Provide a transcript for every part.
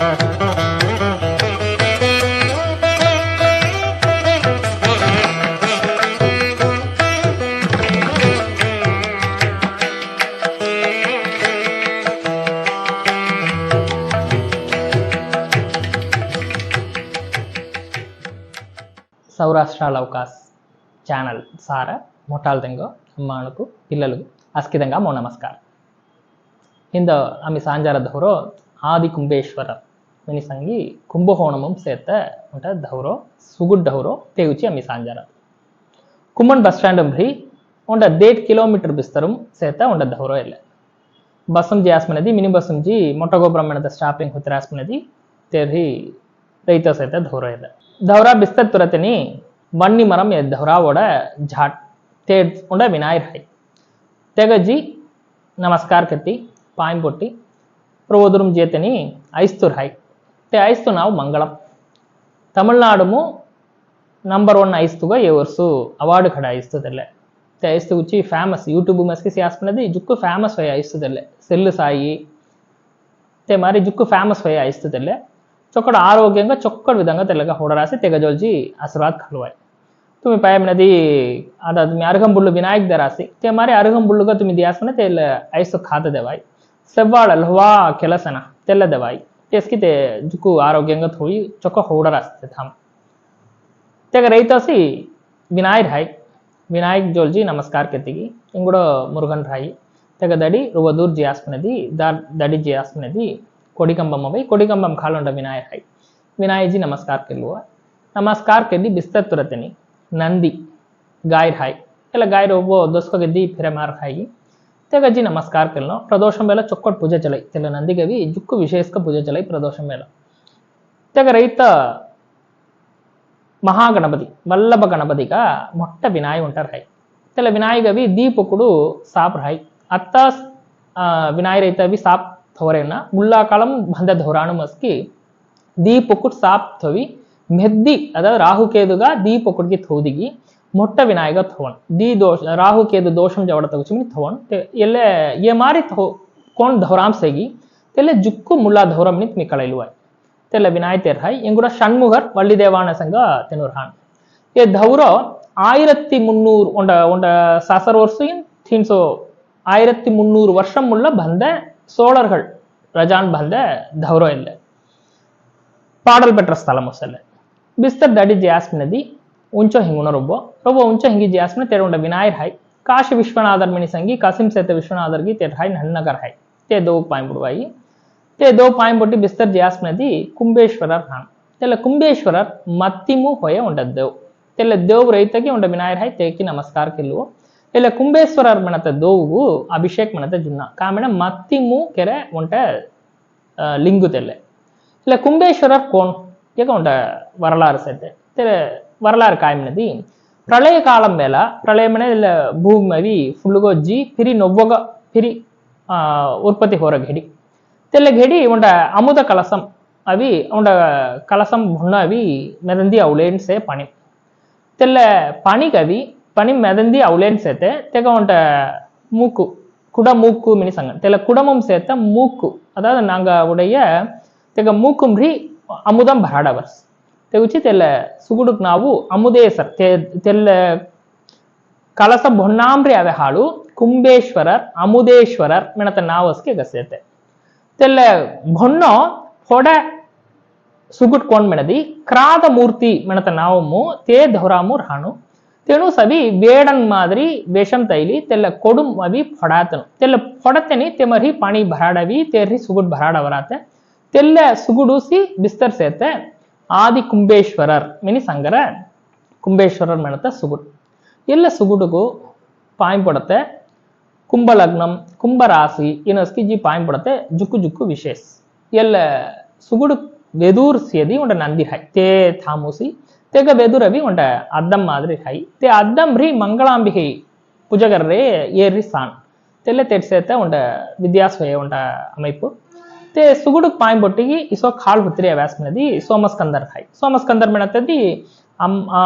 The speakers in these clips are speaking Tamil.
సౌరాష్ట్రాల అవకాశ్ ఛానల్ సార మొట్టాల్దెంగో అమ్మానుకు పిల్లలు అస్కిదంగా మో నమస్కారం. ಇಂದು సాంజార ಸಾಂಜಾರದವರು ఆది ಕುಂಬೇಶ್ವರ ಮಿನಿಸಂಗಿ ಕುಂಭಕೋಣಮಂ ಸೇತ ಉಂಟ ಧೌರೋ ಸುಗುಡ್ ಧೌರೋ ತೇಗುಚಿ ಅಮ್ಮಿ ಸಾಂಜಾರ ಕುಮ್ಮನ್ ಬಸ್ ಸ್ಟ್ಯಾಂಡ್ ಭ್ರಿ ಉಂಡ ದೇಟ್ ಕಿಲೋಮೀಟರ್ ಬಿಸ್ತರಂ ಸೇತ ಉಂಡ ಧೌರೋ ಇಲ್ಲ ಬಸ್ಸಂ ಜಿ ಆಸ್ಮನದಿ ಮಿನಿ ಬಸ್ಸಂ ಜಿ ಮೊಟ್ಟಗೋಬ್ರಹ್ಮಣದ ಸ್ಟಾಪಿಂಗ್ ಹುತ್ತಿರ ಆಸ್ಮನದಿ ತೇರ್ಹಿ ರೈತ ಸೇತ ಧೌರೋ ಇಲ್ಲ ಧೌರಾ ಬಿಸ್ತರ್ ತುರತನಿ ಬನ್ನಿ ಮರಂ ಎ ಧೌರಾವೋಡ ಝಾಟ್ ತೇಡ್ ಉಂಡ ವಿನಾಯರ್ ಹೈ ತೆಗಜಿ ನಮಸ್ಕಾರ ಕತ್ತಿ ಪಾಯಂ ಪೊಟ್ಟಿ ಪ್ರಬೋದುರುಂ ಜೇತನಿ ಐಸ್ತುರ್ ఐస్తో నావు మంగళం తమిళనాడుము ನಂಬರ್ ಒನ್ ಐಸ್ತುಗ ಈ ವರ್ಷ ಅವಾರ್ಡ್ ಕಡೆ ಐಸ್ತದಲ್ಲೇ ಐಸ್ತು ಉಚ್ಚಿ ಫೇಮಸ್ ಯೂಟ್ಯೂಬ್ ಮಸ್ಕಿ ಸಿಯಾಸ್ಪನದಿ ಜುಕ್ಕು ಫೇಮಸ್ ವಯ ಐಸ್ತದಲ್ಲೇ ಸೆಲ್ಲು ಸಾಯಿ ತೆ ಮಾರಿ ಜುಕ್ಕು ಫೇಮಸ್ ವಯ ಐಸ್ತದಲ್ಲೇ ಚೊಕ್ಕಡ ಆರೋಗ್ಯಂಗ ಚೊಕ್ಕಡ ವಿಧಂಗ ತೆಲಗ ಹೊಡರಾಸಿ ತೆಗಜೋಲ್ಜಿ ಆಶೀರ್ವಾದ ಕಲ್ವಾಯ್ ತುಮಿ ಪಯಮಿನದಿ ಅದಾದ ಅರ್ಗಂಬುಳ್ಳು ವಿನಾಯಕ್ ದರಾಸಿ ತೆ ಮಾರಿ ಅರ್ಗಂಬುಳ್ಳುಗ ತುಮಿ ದಿಯಾಸ್ಮನೆ ತೆಲ್ಲ ಐಸ್ತು ಖಾತ ದೇವಾಯ್ ಸೆವ್ವಾಳ ಲಹ್ವಾ ಕೆಲಸನ ತೆಲ್ಲ ದೇವಾಯ್ त्यसकी त्यो जुको आरोग्यङ्गत हुई, चक्क होडा रास्ते थाम। त्यहाँ रही त सि विनायक राई। विनायक जोलजी, नमस्कार केतिकी इङ्गुड मुर्गन राई। त्यहाँ दडी रुबदुर जी आस्मनेदी, दार दडी जी आस्मनेदी कोडिकम्बम भई कोडिकम्बम खालोन्ड विनायक राई। विनायक जी, नमस्कार केलुवा। नमस्कार के दी बिस्तर तुरतनी। नंदी। गाय राय एला गाय रोबो दस को के दी फिर मार खाएगी। ಮಾರ್ ಹಾಯಿ ತೆಗಜ್ಜಿ ನಮಸ್ಕಾರ ಕೆಲ್ನೋ ಪ್ರದೋಷಂ ಬೇಲ ಚೊಕ್ಕಟ್ ಪೂಜೆ ಚಲೈ ತೆಲ ನಂದಿಗವಿ ಜುಕ್ಕು ವಿಶೇಷಕ ಪೂಜೆ ಚಲೈ ಪ್ರದೋಷಂ ಬೇಲ ತೆಗ ರೈತ మహాగణపతి వల్లభ గణపతిగా మొట్ట వినాయి ఉంటారు హై తెల వినాయకవి దీపకుడు సాప్ రాయ్ ಅತ್ತ ವಿನಾಯರ ಐತವಿ ಸಾಪ್ ಥವರೆನ ಮುಲ್ಲಾ ಕಾಲಂ ಬಂದ ಧೋರಾಣು ಮಸ್ಕಿ ದೀಪಕುಟ್ ಸಾಪ್ ಥವಿ ಮೆದ್ದಿ ಅದ ರಾಹುಕೇದುಗ ದೀಪಕುಟ್ಗೆ ಥೋದಿಗಿ ಮೊಟ್ಟ ವಿನಾಯಕ ಥವನ್ ದಿ ದೋಷ ರಾಹು ಕೇದು ದೋಷಂ ಜವಡ ತಗುಚಿಮಿನಿ ಥವನ್ ಎಲ್ಲ ಎ ಮಾರಿ ಥೋ ಕೋಣ ಧೌರಾಮ್ ಸೇಗಿ ತೆಲ್ಲ ಜುಕ್ಕು ಮುಲ್ಲಾ ಧೌರಂ ನಿಂತ ನಿಕಳೈಲುವಾಯ್ ತೆಲ್ಲ ವಿನಾಯ எங்கூட சண்முகர் வள்ளி வள்ளிதேவான சங்க தெனூர்ஹான் ஏ தௌரோ ஆயிரத்தி முந்நூறு ஒண்ட ஒண்ட சசர் வருஷையும் தீன்சோ ஆயிரத்தி முந்நூறு வருஷம் உள்ள பந்த சோழர்கள் ரஜான் பந்த தௌரோ இல்லை பாடல் பெற்ற ஸ்தலம் செல்ல. பிஸ்தர் தடி ஜாஸ்மி நதி ಉಂಚೋ ಹಿಂಗುಣರೊಬ್ಬ ರೊಬ್ಬ ಉಂಚೋ ಹಿಂಗಿ ಜಿಯಾಸ್ಮೆ ತೆರವುಂಡ ವಿನಾಯರ್ ಹೈ ಕಾಶಿ ವಿಶ್ವನಾಥರ್ ಮಿನಿ ಸಂಗಿ ಕಸಿಂ ಸೇತ ವಿಶ್ವನಾಥರ್ಗಿ ತೆರ್ ಹೈ ನನ್ನಗರ್ ಹೈ ತೇ ದೋ ಪಾಯಿಂಬಿಡುವಾಯಿ ತೇ ದೋ ಪಾಯಿಂಬಿಟ್ಟು ಬಿಸ್ತರ್ ಜಿಯಾಸ್ಮದಿ ಕುಂಬೇಶ್ವರರ್ ಹಾನ್ ತೆಲ್ಲ ಕುಂಬೇಶ್ವರರ್ ಮತ್ತಿಮು ಹೊಯ ಉಂಡದ್ ದೇವ್ ತೆಲ್ಲ ದೇವ್ ರೈತಗೆ ಉಂಡ ವಿನಾಯರ್ ಹೈ ತೇಕಿ ನಮಸ್ಕಾರ ಕಿಲ್ಲು ಇಲ್ಲ ಕುಂಬೇಶ್ವರರ್ ಮಣತ ದೋವುಗು ಅಭಿಷೇಕ್ ಮಣತ ಜುನ್ನ ಕಾಮೇಣ ಮತ್ತಿಮು ಕೆರೆ ಉಂಟ ಲಿಂಗು ತೆಲ್ಲೆ ಇಲ್ಲ ಕುಂಬೇಶ್ವರರ್ ಕೋಣ್ ಯಾಕೆ ಉಂಟ ವರಲಾರ ಸೇತೆ ತೆರೆ வரலாறு కాయమైనది ప్రళయ కాలం వేళ ప్రళయం అనేది ఇలా భూమి అవి ఫుల్గా వచ్చి తిరి నొవ్వగా తిరి ఉత్పత్తి హోరగేడి తెల్లగేడి ఉండ అముద కలసం అవి ఉండ కలసం ఉన్న అవి మెదంది అవులేన్సే పని తెల్ల పనికి అవి పని మెదంది అవులేన్సైతే తెగ ఉంట மூக்கு குட மூக்கு மினிசங்க தெல குடமும் சேர்த்த மூக்கு அதாவது நாங்கள் உடைய தெக மூக்கும் ரீ அமுதம் பராடவர்ஸ் ತೆಲ್ಲ ಸುಗುಡುಕ್ ನಾವು ಅಮುದೇಸರ್ ತೆ- ತೆಲ್ಲ ಕಳಸ ಬೊನ್ನಾಂಬ್ರಿ ಅವೆ ಹಾಳು ಕುಂಬೇಶ್ವರರ್ ಅಮುದೇಶ್ವರರ್ ಮೆಣತ ನಾವಸ್ಗೆ ಗಸೆತೆ ತೆಲ್ಲ ಬೊಣ್ಣೋ ಹೊಡ ಸುಗುಟ್ ಕೊಂಡ್ ಮೆಣದಿ ಕ್ರಾದ ಮೂರ್ತಿ ಮೆಣತ ನಾವಮು ತೇ ಧೌರಾಮು ರಾಣು ತೆಣು ಸವಿ ಬೇಡನ್ ಮಾದರಿ ವೇಷಂ ತೈಲಿ ತೆಲ್ಲ ಕೊಡುಂ ಅವಿ ಫೊಡಾತನು ತೆಲ್ಲ ಫೊಡತೆನಿ ತೆಮರಿ ಪಾಣಿ ಭರಾಡವಿ ತೇರ್ರಿ ಸುಗುಟ್ ಭರಾಡವರಾತೆ ತೆಲ್ಲ ಸುಗುಡುಸಿ ಬಿಸ್ತರ್ ಸೇತೆ ಆದಿ ಕುಂಬೇಶ್ವರರ್ ಮೀನ್ಸ್ ಹಂಗಾರೆ ಕುಂಬೇಶ್ವರರ್ ಮಾಡುತ್ತೆ ಸುಗುಡ್ ಎಲ್ಲ ಸುಗುಡುಗು ಪಾಯಿಂಟ್ ಪಡುತ್ತೆ ಕುಂಭಲಗ್ನಂ ಕುಂಭರಾಶಿ ಏನಸ್ಕಿ ಜಿ ಪಾಯಿಂಟ್ ಪಡುತ್ತೆ ಜುಕ್ಕು ಜುಕ್ಕು ವಿಶೇಷ ಎಲ್ಲ ಸುಗುಡು వెదూర్ సేది ఉండ నంది హై తే థామూసి తెగ వెదురవి ఉండ అద్దం మాదిరి హై తే అద్దం హ్రీ మంగళాంబిహి పుజగర్రే ఏర్రి సాన్ తెల్ల తెరిసేత ఉండ విద్యాస్వయ ఉండ அமைப்பு ते सुगुडुक ಪಾಯಿಂಬೊಟ್ಟಿಗೆ ಇಸೋ ಕಾಳು ಹುತ್ತಿರಿ ವ್ಯಾಸ್ಮಿನದಿ ಸೋಮಸ್ಕಂದರ್ ಹೈ ಸೋಮಸ್ಕಂದರ್ ಮೆಣತದಿ ಅಮ್ ಆ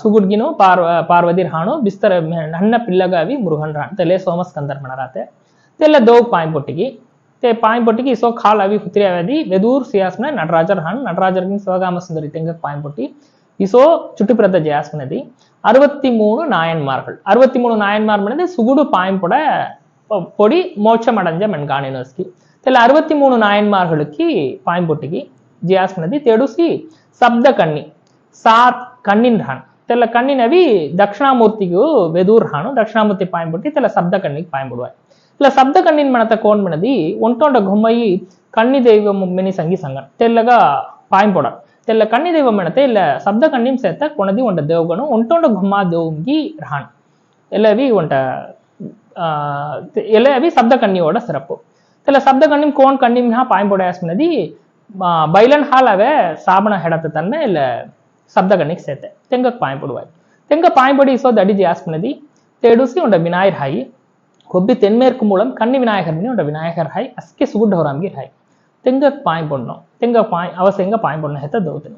ಸುಗುಡ್ಗಿನು ಪಾರ್ ಪಾರ್ವತಿ ರಾಣು ಬಿಸ್ತರ ಮೆ- ನನ್ನ ಪಿಲ್ಲಗಾವಿ ಮುರುಘನ್ ರಾಣ್ ತೆಲೆ ಸೋಮಸ್ಕಂದರ್ ಮೆಣರಾತೆ ತೆಲ್ಲ ದೋಗ್ ಪಾಯಿಂಬೊಟ್ಟಿಗೆ ते ಪಾಯಿಂಪೊಟ್ಟಿಗೆ ಇಸೋ ಕಾಲ್ ಅವಿ ಹುತ್ರಿ ಅವದಿ ವೆದೂರ್ ಸಿಯಾಸ್ನ ನಟರಾಜರ್ ಹಣ್ ನಟರಾಜರ್ಗಿನ சிவகாம சுந்தரி தெங்க பாயம்பொட்டி இசோ சுட்டுப்பிரத ஜாஸ்மனதி அறுபத்தி மூணு நாயன்மார்கள் அறுபத்தி மூணு நாயன்மார் மனது சுகுடு பாயம்பொட பொடி மோட்சம் அடைஞ்ச மென்கான் ఇలా అరవత్తి మూడు నాయన్మార్హులకి పాయింపుట్టికి చేయాల్సినది తెడుసి శబ్ద కన్ని సార్ కన్నిన్ రాను తెల్ల కన్నినవి దక్షిణామూర్తికి వెదూర్ రాను దక్షిణామూర్తి పాయింపుట్టి తెల్ల శబ్ద కన్నికి పాయింపుడువాయి ఇలా శబ్ద కన్నిన్ మనత కోణ్మినది ఒంటొంట గుమ్మయి కన్ని దైవం మిని సంగి సంగం తెల్లగా పాయింపుడారు తెల్ల కన్ని దైవం మినతే ఇలా శబ్ద కన్నిన్ సేత కొనది ఒంట దేవుగను ఒంటొంట గుమ్మా దేవుకి రాను எல்லாவி உன்ட்ட எல்லாவி சப்த கண்ணியோட சிறப்பு એટલે શબ્દ કન્ડિમ કોણ કન્ડિમ હા પાઇમ્પોડાયસ નદી ಬೈಲನ್ ಹಾಲವೆ ಸಾಬಣ ಹೆಡತ ತನ್ನ ಇಲ್ಲ ಶಬ್ದಗಣಿಗೆ ಸೇತೆ ತೆಂಗ ಪಾಯಿಂಪುಡುವಾಯಿ ತೆಂಗ ಪಾಯಿಂಪುಡಿ ಸೋದ ಅಡಿಜಿ ಆಸ್ಪನದಿ ತೇಡುಸಿ ಉಂಡ ವಿನಾಯರ್ ಹಾಯಿ ಕೊಬ್ಬಿ ತೆನ್ಮೇರ್ಕು ಮೂಲಂ ಕಣ್ಣಿ ವಿನಾಯಕರ್ಮಿನಿ ಉಂಡ ವಿನಾಯಕರ್ ಹಾಯಿ ಅಸ್ಕೆ ಸುಗುಡ್ ಹೊರಾಮ್ಗಿ ಹಾಯಿ ತೆಂಗ ಪಾಯಿಂಪುಡ್ನು ತೆಂಗ ಪಾಯ್ ಅವಸೆಂಗ ಪಾಯಿಂಪುಡ್ನ ಹೆತ ದೌತನು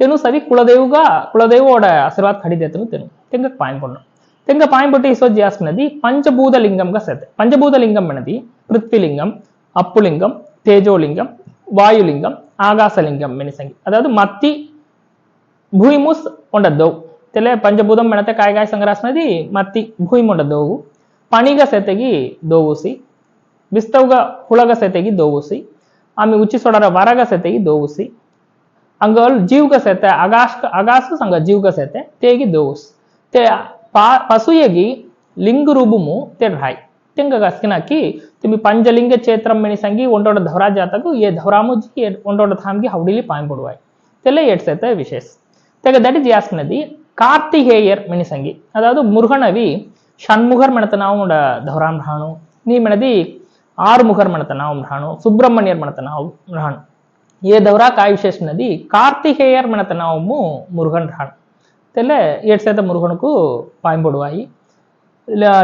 ತೆನು ಸರಿ ಕುಲದೇವುಗ ಕುಲದೇವು ಓಡ ಆಶೀರ್ವಾದ ಖಡಿದೇತನು ತೆನು ತೆಂಗ ಪಾಯಿಂಪುಡ್ನು ತೆಂಗ ಪಾಯಿಂಪುಟ್ಟಿ ಸೋಜಿ ಆಸ್ಪನದಿ ಪಂಚಭೂತ ಲಿಂಗಂಗ ಸೇತೆ ಪಂಚಭೂತ ಲಿಂಗಂ ಮನದಿ பிருத்திலிங்கம் அப்புலிங்கம் தேஜோலிங்கம் வாயுலிங்கம் ஆகாசலிங்கம் மினிசங்கி அதாவது மத்தி భూయిముస్ ఉండద్దు తెలే పంచభూతం మెడత కాయగాయ సంగ్రాసినది మత్తి భూయిం ఉండదోవు పనిగ సెతగి దోవుసి విస్తవుగా ಹುಳಗ ಸೆತೆಗಿ ದೋವುಸಿ ಆಮೆ ಉಚ್ಚಿ ಸೊಡರ ವರಗ ಸೆತೆಗಿ ದೋವುಸಿ ಅಂಗಲ್ ಜೀವಗ ಸೆತೆ ಆಗಾಶ ಆಗಾಶ ಸಂಗ ಜೀವಗ ಸೆತೆ ತೇಗಿ ದೋವುಸ್ ತೆ ಪಸುಯಗಿ ಲಿಂಗ ರೂಪಮು ತೆಡ್ರಾಯ್ ತೆಂಗಗ ಸ್ಕಿನಕಿ ತಿಮ್ಮಿ ಪಂಚಲಿಂಗ ಕ್ಷೇತ್ರ ಮೆಣಿಸಂಗಿ ಒಂದೊಡ ಧವರಾ ಜಾತಕು ಏ ಧವರಾಮುಜಿ ಒಂದೊಡ ಧಾಮ್ಗೆ ಹೌಡಿಲಿ ಪಾಂಪುಡುವಾಯ್ ತೆಲೆ ಎಟ್ಸೈತೆ ವಿಶೇಷ. ತೆಗೆ ದಟ್ ಇಸ್ ಯಾಸ್ನದಿ கார்த்திகேயர் மினிசங்கி அதாவது முருகனவி ஷண்முகர் மனத்தனாவும் தௌராம் ராணு நீ மனதி ஆறுமுகர் மனத்தனாவும் ராணு சுப்பிரமணியர் மனத்தனாவும் ராணு ஏ தௌரா காய் விசேஷ நதி கார்த்திகேயர் மனத்தனாவும் முருகன் ராணு தெல்ல ஏட் சேர்த்த முருகனுக்கு பாயம்படுவாயி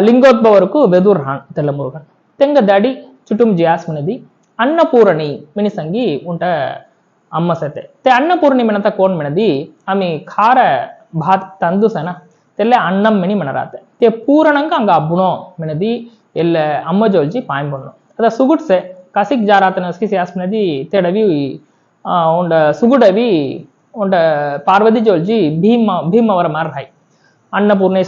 லிங்கோத்பவருக்கு வெதூர் ராணு தெல்ல முருகன் తెంగదాడి చుట్టుం జియాస్మినిది అన్నపూరణి మినిసంగి ఉంట అమ్మ సతే తే అన్నపూర్ణి మినత కోన్ మినది ఆమె ఖార భాత్ తందు సన తెల్ల అన్నం మిని మినరాతే తే పూరణంగా అంగ అబ్బునో మినది ఎల్ల అమ్మ జోల్చి పాయం పొన్నం అద సుగుడ్సే கசிக் ஜாராத்தன அஸ்கி சியாஸ்மினதி தேடவி உண்ட சுகுடவி உண்ட பார்வதி ஜோல்ஜி பீமா பீமவர மார் ஹாய்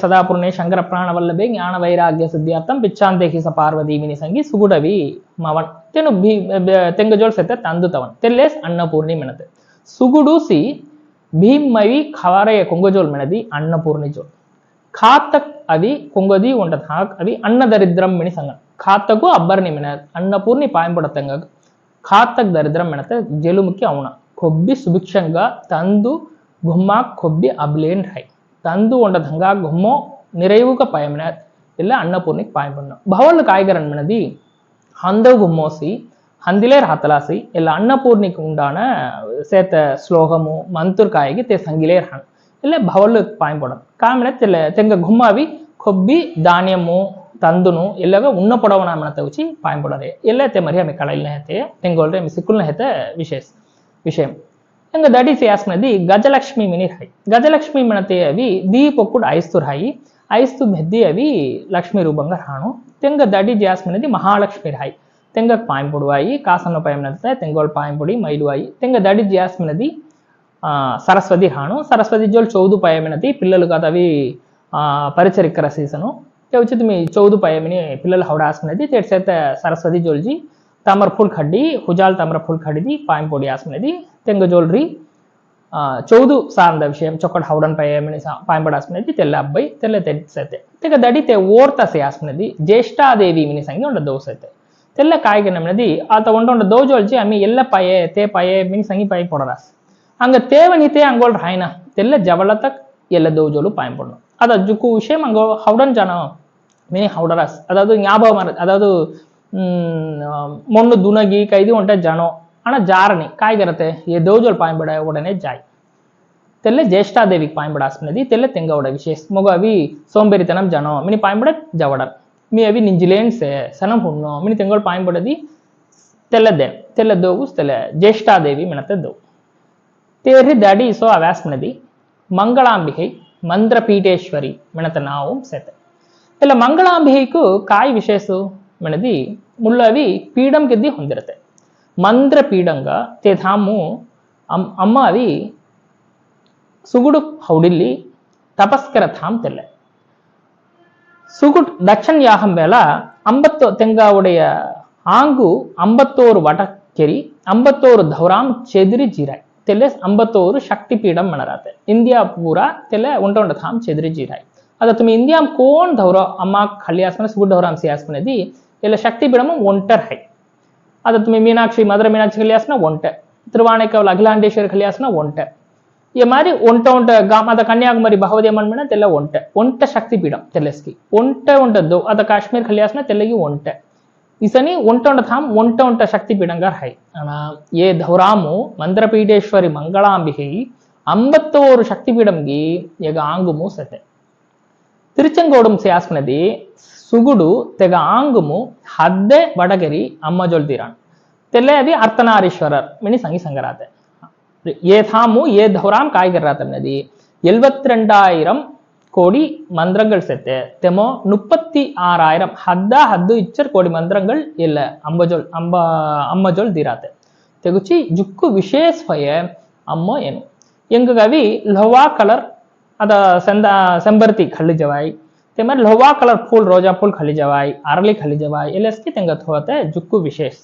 ಸದಾಪೂರ್ಣೆ ಶಂಕರ ಪ್ರಾಣವಲ್ಲಭೆ ಜ್ಞಾನ ವೈರಾಗ್ಯ ಸಿದ್ಧಾರ್ಥಂ ಪಿಚ್ಚಾಂತೇಹಿ ಸ ಪಾರ್ವತಿ ಮಿನಿ ಸಂಗಿ ಸುಗುಡವಿ ಮವನ್ ತೆನು ಭೀ ತೆಂಗಜೋಳ್ ಸೆತೆ ತಂದುತವನ್ ತೆಲ್ಲೇಸ್ ಅನ್ನಪೂರ್ಣಿ ಮೆಣತೆ ಸುಗುಡುಸಿ ಭೀಮವಿ ಖವಾರೆಯ ಕೊಂಗಜೋಳ್ ಮೆಣದಿ ಅನ್ನಪೂರ್ಣಿ ಜೋಳ್ ಖಾತಕ್ ಅವಿ ಕೊಂಗದಿ ಉಂಟದ ಹಾಕ್ ಅವಿ ಅನ್ನ ದರಿದ್ರಂ ಮಿಣಿ ಸಂಗ ಖಾತಕು ಅಬ್ಬರ್ನಿ ಮೆಣ ಅನ್ನಪೂರ್ಣಿ ಪಾಯಂಪಡ ತೆಂಗ ಖಾತಕ್ ದರಿದ್ರಂ ಮೆಣತೆ ಜೆಲುಮುಖಿ ಅವನ ಕೊಬ್ಬಿ ಸುಭಿಕ್ಷಂಗ ತಂದು ಗುಮ್ಮ ಕೊಬ್ಬಿ ಅಬ್ಲೇನ್ ಹೈ தந்து ஒன்றதங்கா கும்மோ நிறைவுக பயமினர். இல்லை அன்னபூர்ணிக்கு பயன்படணும் பவர்ல காய்கரன் மனதி ஹந்த கும்மோசி ஹந்திலே ராத்தலாசி இல்லை அன்னபூர்ணிக்கு உண்டான சேர்த்த ஸ்லோகமும் மந்தூர் காய்கி தே சங்கிலே ரஹன் இல்லை பவர்ல பயன்படும். காமின தெல்ல தெங்க கும்மாவி கொப்பி தானியமும் தந்துனும் இல்லவே உண்ணப்படவன மனத்தை வச்சு பயன்படாது எல்லாத்தையும் மாதிரி அமை கலையில் நேரத்தையே தெங்கோல்ற சிக்குள் நேரத்தை விசேஷ் விஷயம். अंग दट इस यास नदी गजलक्ष्मी मिनी हाई गजलक्ष्मी मिणते अभी दीप कुड आयस्तु हाई आयस्तु मेदी अभी लक्ष्मी रूपंग हाणु तेंग दट इज़ यास नदी महालक्ष्मी हाई तेंग पाय पुड़वाई कासन पाय तेंगोल पाय पुड़ी मैलवाई तेंग दट इज़ यास नदी सरस्वती हाणु सरस्वती जोल चौद पाय पिल का अभी परचरिक सीसन चौदह पयमी पिल हवड़ आसमें तेड़ सरस्वती जोलजी ताम्रफूल खड्डी हुजाल ताम्रफूल खड्डी पायंपोडी आसमनेदी तेंग जोलरी చౌదు సాంద విషయం చొక్కడ హౌడన్ పయమని పాయంపడాసుకునేది తెల్ల అబ్బాయి తెల్ల తెచ్చైతే తెగ దడితే ఓర్తసే ఆసుకునేది జ్యేష్ఠాదేవి మిని సంగి ఉండ దోసైతే తెల్ల కాయగనమినది ఆత ఉండ ఉండ దోజోల్చి ఆమె ఎల్ల పయే తే పయే మిని సంగి పై పొడరాస్ అంగ తేవనితే అంగోల్ రాయన తెల్ల జవళత ఎల్ల దోజోలు పాయంపడను అద జుకు విషయం అంగో హౌడన్ జనం మిని హౌడరాస్ అదాదు జ్ఞాభం అదాదు ಮೊಣ್ಣು ದುನಗಿ ಕೈದು ಹೊಂಟೆ ಜಾಣೋ ಅಣ್ಣ ಜಾರಣಿ ಕಾಯ್ಗಿರತ್ತೆ ಎ ದೌಜಲ್ ಪಾಯಿಂಬಿಡ ಒಡನೆ ಜಾಯ್ ತೆಲ್ಲೆ ಜ್ಯೇಷ್ಠಾದೇವಿಗೆ ಪಾಯಿಂಬಿಡ ಆಸ್ಪನದಿ ತೆಲ್ಲೆ ತೆಂಗ ಒಡ ವಿಶೇಷ ಮಗು ಅವಿ ಸೋಂಬೇರಿತನಂ ಜಾಣೋ ಮಿನಿ ಪಾಯಿಂಬಿಡ ಜವಡನ್ ಮಿ ಅವಿ ನಿಂಜಿಲೇನ್ಸೆ ಸನಂ ಹುಣ್ಣು ಮಿನಿ ತೆಂಗಳು ಪಾಯಿಂಬಿಡದಿ ತೆಲ್ಲದ್ದೆ ತೆಲ್ಲದ್ದೋವು ತೆಲ್ಲೆ ಜ್ಯೇಷ್ಠಾದೇವಿ ಮಿಣತೆದ್ದವು ತೇರಿ ದಾಡಿ ಸೊ ಅವ್ಯಾಸ್ಮನದಿ ಮಂಗಳಾಂಬಿಕೈ ಮಂದ್ರಪೀಠೇಶ್ವರಿ ಮಿಣತ ನಾವು ಸೇತೆ ಇಲ್ಲ ಮಂಗಳಾಂಬಿಕೈಕು ಕಾಯಿ ವಿಶೇಷ ಮಿಣದಿ ಮುಳ್ಳವಿ ಪೀಡಂ ಗೆದ್ದಿ ಹೊಂದಿರುತ್ತೆ ಮಂದ್ರ ಪೀಡಂಗ ತೇ ಧಾಮು ಅಮ್ ಅಮ್ಮ ಅವಿ ಸುಗುಡು ಹೌಡಿಲ್ಲಿ ತಪಸ್ಕರ ಧಾಮ್ ತೆಲ್ಲೆ சுகுட் தட்சன் யாகம் மேல அம்பத்தோ தெங்காவுடைய ஆங்கு அம்பத்தோரு வடக்கெரி அம்பத்தோரு தௌராம் செதிரி ஜீராய் தெல்ல அம்பத்தோரு சக்தி பீடம் மணராத்த இந்தியா பூரா தெல்ல ஒன்ற ஒன்ற தாம் செதிரி ஜீராய் ಅದ ತುಮಿ ಇಂದಿಯಾಮ್ ಕೋನ್ ಧೌರ ಅಮ್ಮ ಖಲ್ಲಿ ಆಸ್ಮನೆ ಸುಗುಡ್ ಧೌರಾಮ್ ಸಿ એટલે શક્તિપીઠમું ఒంటర్ హై ಅದು તમે மீனாட்சி மதுரை மீனாட்சி கல்யாசனா ఒంటర్ திருவானைக்காவல் அகிலாண்டேஸ்வரி கல்யாசனா ఒంటర్ ಈ ಮಾರಿ ಒಂಟ ಒಂಟ ಗಾಮ ಅದ ಕನ್ಯಾಕುಮಾರಿ ಬಹವದೇಮನ್ ಮೇಣ ತೆಲ್ಲ ಒಂಟೆ ಒಂಟ ಶಕ್ತಿ ಪೀಠಂ ತೆಲೆಸ್ಕಿ ಒಂಟೆ ಒಂಟದ್ದು ಅದ ಕಾಶ್ಮೀರ್ ಖಲಿಯಾಸ್ನ ತೆಲ್ಲಗಿ ಒಂಟೆ ಇಸನಿ ಒಂಟ ಒಂಟ ಧಾಮ್ ಒಂಟ ಒಂಟ ಶಕ್ತಿ ಪೀಠಂಗಾರ್ ಹೈ ಅಣ ಏ ಧೌರಾಮು ಮಂದ್ರಪೀಠೇಶ್ವರಿ ಮಂಗಳಾಂಬಿಹಿ ಅಂಬತ್ತೋರು ಶಕ್ತಿ ಪೀಠಂಗಿ ಈಗ ಆಂಗುಮು ಸತೆ திருச்செங்கோடும் சாஸ்மனதி சுகுடு தெக ஆங்குமு హద్దే வடகரி அம்மஜொல் జొల్తీరాన్ తెల్లే అది అర్తనారీశ్వరర్ சங்கி సంగి ஏ தாமு ஏ தௌராம் காய்கறா தன்னதி எழுபத்தி ரெண்டாயிரம் கோடி மந்திரங்கள் செத்து தெமோ முப்பத்தி ஆறாயிரம் ஹத்தா ஹத்து இச்சர் கோடி மந்திரங்கள் இல்ல அம்பஜோல் அம்பா அம்மஜோல் தீராத்து தெகுச்சி ஜுக்கு விசேஸ்வய அம்மோ எனும் எங்கு கவி லோவா கலர் அத செந்த செம்பருத்தி கல்லுஜவாய் તેમજ લોવા કલર ફૂલ રોજા ફૂલ ખલી જવાય આરલી ખલી જવાય એટલે ತಿಂಗತ್ ಹೋತೆ ಜುಕ್ಕು ವಿಶೇಷ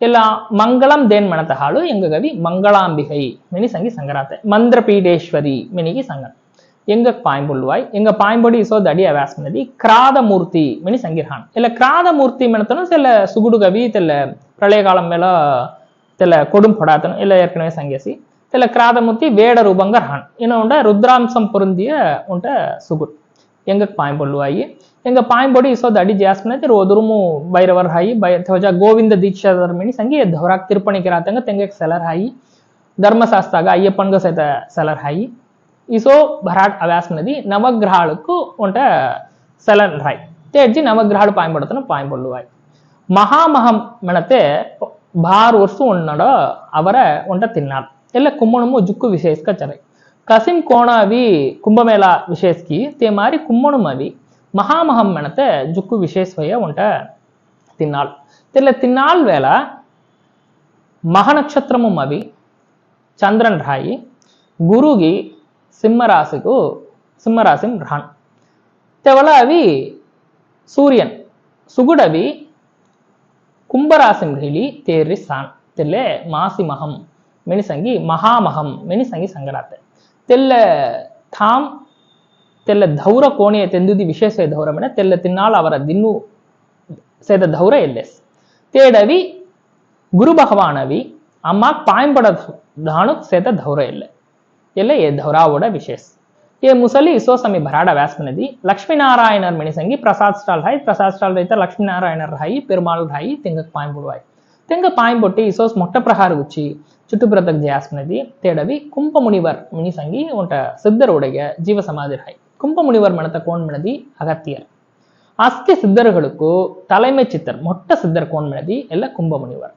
ಇಲ್ಲ ಮಂಗಳಂ ದೇನ್ ಮಣತ ಹಾಳು ಎಂಗ ಗವಿ ಮಂಗಳಾಂಬಿಗೈ ಮಿನಿ ಸಂಗಿ ಸಂಗರಾತೆ ಮಂದ್ರಪೀಡೇಶ್ವರಿ ಮಿನಿಗೆ ಸಂಗ ಎಂಗ ಪಾಯಿಂಬುಲ್ವಾಯ್ ಎಂಗ ಪಾಯಿಂಬೊಡಿ ಇಸೋ ದಡಿ ಅವಾಸ್ ಮನದಿ ಕ್ರಾದ ಮೂರ್ತಿ ಮಿನಿ ಸಂಗಿರ್ಹಾನ್ ಇಲ್ಲ ಕ್ರಾದ ಮೂರ್ತಿ ಮಣತನು ಸೆಲ್ಲ ಸುಗುಡು ಗವಿ ತೆಲ್ಲ ಪ್ರಳಯಕಾಲಂ ಮೇಲ ತೆಲ್ಲ ಕೊಡುಂ ಪೊಡಾತನು ಇಲ್ಲ ಏರ್ಕನವೇ ಸಂಗೇಸಿ ತೆಲ್ಲ ಕ್ರಾದ ಮೂರ್ತಿ ವೇಡ ರೂಪಂಗರ್ ಹಾನ್ ಏನೋ ಉಂಟ ರುದ್ರಾಂಶಂ ಪೊರುಂದಿಯ ಉಂಟ ಸುಗುಡ್ ఎంగకు పాయింపళ్ళు అయ్యి ಎಂಗ ಪಾಯಿಂಬೋಡಿ ಇಸೋದ ಅಡಿ ಜಾಸ್ಮಿನ ತಿರು ಒದುರುಮು ಬೈರವರ್ ಹಾಯಿ ಬೈ ಥೋಜ ಗೋವಿಂದ ದೀಕ್ಷಾಧರ್ ಮಿಣಿ ಸಂಗಿ ಧೌರಾಕ್ ತಿರುಪಣಿ ಕಿರಾತಂಗ ತೆಂಗಕ್ ಸೆಲರ್ ಹಾಯಿ ಧರ್ಮಶಾಸ್ತ್ರಾಗ ಅಯ್ಯಪ್ಪನ್ಗ ಸಹಿತ ಸೆಲರ್ ಹಾಯಿ ಇಸೋ ಭರಾಟ್ ಅವ್ಯಾಸ್ ನದಿ ನವಗ್ರಹಾಳಕ್ಕೂ ಒಂಟ ಸೆಲರ್ ಹಾಯಿ ತೇಜಿ ನವಗ್ರಹಾಳು ಪಾಯಿಂಬಿಡತನ ಪಾಯಿಂಬೊಳ್ಳುವಾಯಿ ಮಹಾಮಹಂ ಮಿಣತೆ ಭಾರ್ ವರ್ಷ ಉಣ್ಣಡ ಅವರ ಒಂಟ ತಿನ್ನಾರ್ ಎಲ್ಲ ಕುಮ್ಮಣಮು ಜುಕ್ಕು ವಿಶೇಷಕ ಚರೈ ಕಸಿಮ್ ಕೋಣಾವಿ ಕುಂಭಮೇಳ తేమారి ತೇ అవి మహామహం మహామహమ్మనత జుక్కు విశేషమయ్య ఉంట తిన్నాల్ తెల్ల తిన్నాల్ వేళ మహానక్షత్రము అవి చంద్రన్ రాయి గురుగి సింహరాశికు సింహరాశిం రాన్ తెవల అవి సూర్యన్ సుగుడవి కుంభరాశిం రిలి తేర్రి సాన్ తెల్లే మాసి మహం మెనిసంగి మహామహం మెనిసంగి సంగరాతే. ತೆಲ್ಲ ಥಾಮ್ ತೆಲ್ಲ ಧೌರ ಕೋಣೆಯ ತೆಂದುದಿ ವಿಶೇಷ ಧೌರಮೆನ ತೆಲ್ಲ ತಿನ್ನಾಳ ಅವರ ದಿನ್ನು ಸೇದ ಧೌರ ಎಲ್ಲೆಸ್ ತೇಡವಿ ಗುರು ಭಗವಾನವಿ ಅಮ್ಮ ಪಾಯಂಪಡ ದಾಣು ಸೇದ ಧೌರ ಎಲ್ಲೆ ಎಲ್ಲ ఏ ధౌరావుడ విశేష్ ఏ ముసలి ఇసో సమీ భరాడ వ్యాసనది లక్ష్మీనారాయణర్ మెణిసంగి ప్రసాద్ స్టాల్ హాయి ప్రసాద్ స్టాల్ రైతే లక్ష్మీనారాయణర్ హాయి పెరుమాళ్ హాయి ತೆಂಗ ಪಾಯಿಂಬುಡುವಾಯಿ ತೆಂಗ ಪಾಯಿಂಬೊಟ್ಟಿ ಇಸೋಸ್ ಮೊಟ್ಟ ಪ್ರಹಾರ ಗುಚ್ಚಿ చుట్టుప్రతకు చేయాల్సినది தேடவி கும்பமுனிவர் மினிசங்கி உன்ட சித்தருடைய ஜீவசமாதிர்கள் கும்பமுனிவர் மனத்தை கோண்மனதி அகத்தியர். அஸ்தி சித்தர்களுக்கு தலைமை சித்தர் மொட்ட சித்தர் கோண்மனதி எல்ல கும்பமுனிவர்.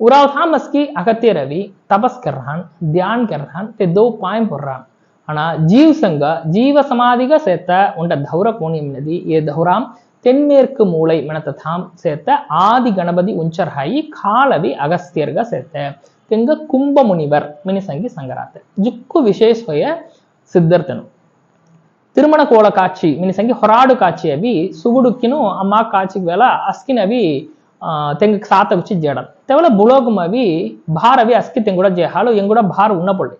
உராவ் மஸ்கி அகத்திய ரவி தபஸ் கர்றான் தியான் கர்றான் தே பாயம் போடுறான் ஆனா ஜீவ் சங்க ஜீவ சமாதிக சேர்த்த உண்ட தௌர கோணியம்னதி ஏ தௌராம் தென்மேற்கு மூளை மனத்தை தாம் சேர்த்த ஆதி கணபதி உஞ்சர்ஹாயி காலவி அகஸ்தியர்க சேர்த்த. ಕೆಂಗ ಕುಂಭಮುನಿವರ್ ಮಿನಿಸಂಗಿ ಸಂಗರಾತೆ ಜುಕ್ಕು ವಿಶೇಷಯ ಸಿದ್ಧರ್ಥನು திருமண கோல காட்சி மினிசங்கி ஹொராடு காட்சி அவி சுகுடுக்கினும் அம்மா காட்சிக்கு வேல அஸ்கின் அவி தெங்கு சாத்த வச்சு ஜேடம் தெவல புலோகம் அவி பார் அவி அஸ்கி தெங்குட ஜேஹாலு எங்குட பார் உண்ணப்பொள்ளி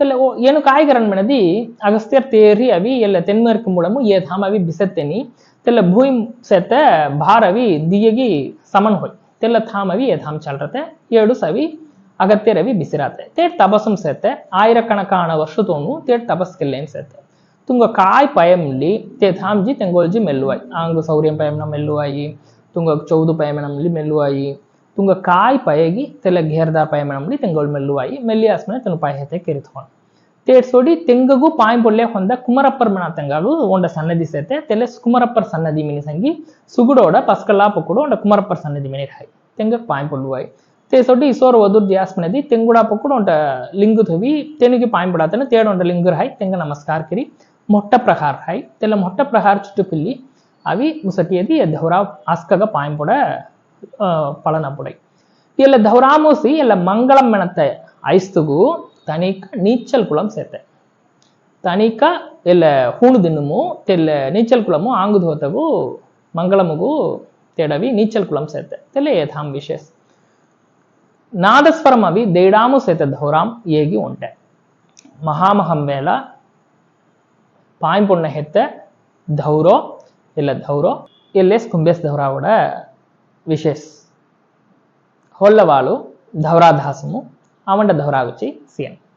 தெல்ல ஏனு காய்கரன் மனதி அகஸ்தியர் தேரி அவி எல்ல தென்மேற்கு மூலமும் ஏதாம் அவி பிசத்தெனி. தெல்ல பூய் சேத்த பார் அவி தியகி சமன் ஹோய். தெல்ல தாம் அவி ஏதாம் சல்றத ஏடு சவி ಧಾಮ ಚಲ್ರತೆ ಏಳು ಸವಿ ಅಗತ್ಯರ್ ಅವಿ ಬಿಸಿರಾತೆ ತೇಟ್ ತಪಸ್ಸಂ ಸೇತೆ ಆಯಿರಕಣಕಾಣ ವರ್ಷತೋನು ತೇಟ್ ತಪಸ್ಕೆಲ್ಲೇನ್ ಸೇತೆ ತುಂಗ ಕಾಯ್ ಪಯಂಲಿ te thamji tengolji melluai ang sauriam payamna melluai tunga ಚೌದು ಪಯಮನಂಲಿ ಮೆಲ್ಲುವಾಯಿ Tunga ಕಾಯ್ ಪಯಗಿ ತೆಲ ಘೇರ್ದಾರ್ ಪಯಮನಂಲಿ ತೆಂಗೋಲ್ ಮೆಲ್ಲುವಾಯಿ ಮೆಲ್ಲಿ ಆಸ್ಮನೆ ತನು ಪಾಯ ಹೇತೆ ಕೆರಿತ್ಕೊಂಡು ತೇಡ್ಸೋಡಿ ತೆಂಗಗೂ ಪಾಯಂ ಪೊಲ್ಲೆ ಹೊಂದ ಕುಮರಪ್ಪರ್ ಮನ ತೆಂಗಾಲು ಒಂಡ ಸನ್ನದಿ ಸೇತೆ ತೆಲೆ ಕುಮರಪ್ಪರ್ ಸನ್ನದಿ ಮಿನಿ ಸಂಗಿ ಸುಗುಡೋಡ ಪಸ್ಕಲ್ಲಾ ಪೊಕ್ಕುಡು ಒಂಡ ಕುಮರಪ್ಪರ್ ಸನ್ನದಿ ಮಿನಿ ಹಾಯ್ ತೆಂಗಕ್ ಪಾಯಂ ಪೊಲ್ಲುವಾಯಿ చేస్తోటి ఈశ్వరు వదురు చేయాల్సినది తెంగుడా పక్కుడు ఉంట లింగు తవి తెనికి పాయింపడాతను తేడు ఉంట లింగు హాయ్ తెంగ నమస్కార్ కిరి మొట్ట ప్రహార్ హాయ్ తెల్ల మొట్ట ప్రహార్ చుట్టూ పిల్లి అవి ముసటియది ధౌరా ఆస్కగ పాయింపుడ పళనపుడై ಇಲ್ಲ ಧೌರಾಮೋಸಿ ಇಲ್ಲ ಮಂಗಳಂ ಮೆಣತೆ ಐಸ್ತುಗು ತನಿಕ ನೀಚಲ್ ಕುಲಂ ಸೇತೆ ತನಿಕ ಎಲ್ಲ ಹೂಣು ದಿನಮು ತೆಲ್ಲ ನೀಚಲ್ ಕುಲಮು ಆಂಗುದು ಹೋತಗು ಮಂಗಳಮುಗು ತೆಡವಿ ನೀಚಲ್ ಕುಲಂ ಸೇತೆ ತೆಲ್ಲ ಏಧಾಮ್ ವಿಶೇಷ నాదస్వరం అవి దేడాము సేత ధౌరాం ఏగి ఉంటాయి మహామహం వేళ பாய்பொண்ண ஹெத்த தௌரோ இல்லை தௌரோ எல்எஸ் கும்பேஸ் ధౌరావుడ విశేష్ హోళ్ళవాళ్ళు ధౌరాదాసము అవంట ధౌరాగుచి సిఎన్